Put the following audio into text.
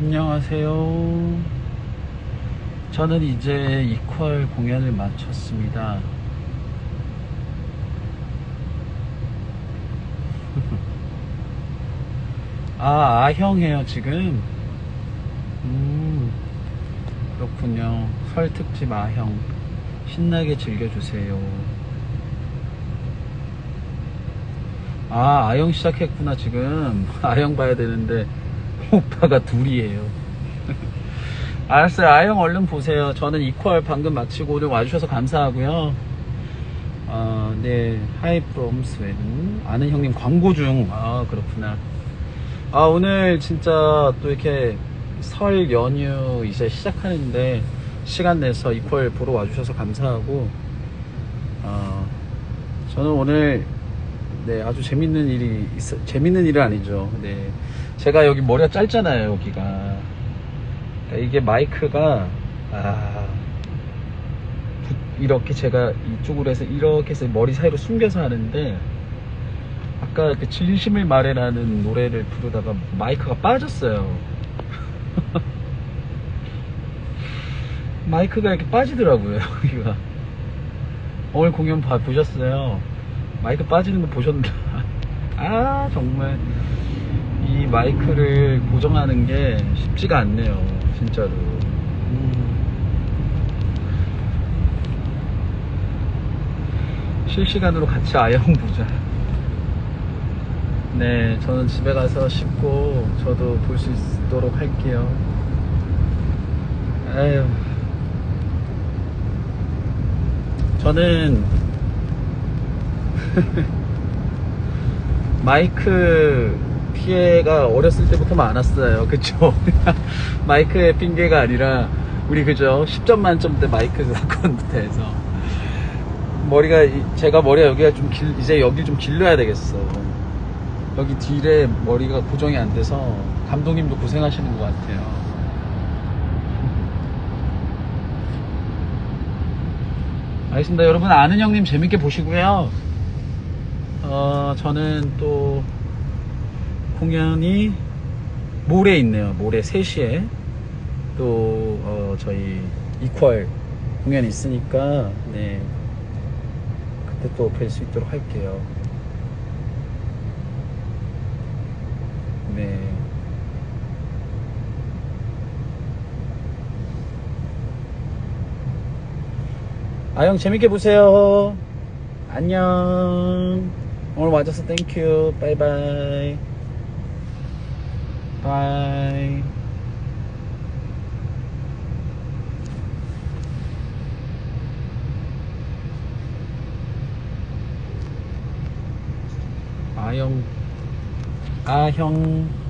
안녕하세요. 저는 이제 이퀄 공연을 마쳤습니다. 아, 아형해요, 지금. 음, 그렇군요. 설 특집 아형. 신나게 즐겨주세요. 아, 아영 시작했구나, 지금. 아영 봐야 되는데, 오빠가 둘이에요. 알았어요. 아영 얼른 보세요. 저는 이퀄 방금 마치고 오늘 와주셔서 감사하고요. 어, 네. 하이 프롬 스웨덴. 아는 형님 광고 중. 아, 그렇구나. 아, 오늘 진짜 또 이렇게 설 연휴 이제 시작하는데 시간 내서 이퀄 보러 와주셔서 감사하고, 어, 저는 오늘 네, 아주 재밌는 일이 있어, 재밌는 일은 아니죠. 네. 제가 여기 머리가 짧잖아요, 여기가. 그러니까 이게 마이크가, 아, 부- 이렇게 제가 이쪽으로 해서 이렇게 해서 머리 사이로 숨겨서 하는데, 아까 그 진심을 말해라는 노래를 부르다가 마이크가 빠졌어요. 마이크가 이렇게 빠지더라고요, 여기가. 오늘 공연 봐, 보셨어요? 마이크 빠지는 거 보셨나? 아, 정말. 이 마이크를 고정하는 게 쉽지가 않네요. 진짜로. 음. 실시간으로 같이 아영 보자. 네, 저는 집에 가서 씻고 저도 볼 수 있도록 할게요. 에휴. 저는 마이크 피해가 어렸을 때부터 많았어요. 그쵸? 마이크의 핑계가 아니라, 우리 그죠? 10점 만점대 마이크 사건부터 해서. 머리가, 이- 제가 머리가 여기가 좀 길, 이제 여기 좀 길러야 되겠어. 여기 뒤에 머리가 고정이 안 돼서 감독님도 고생하시는 것 같아요. 알겠습니다. 여러분, 아는 형님 재밌게 보시고요. 어, 저는 또 공연이 모레 있네요. 모레 3시에 또 어, 저희 이퀄 공연이 있으니까 네. 그때 또 뵐 수 있도록 할게요. 네. 아영 재밌게 보세요. 안녕. 오늘 와줘서 땡큐. 바이바이. 바이. 아영. 아형.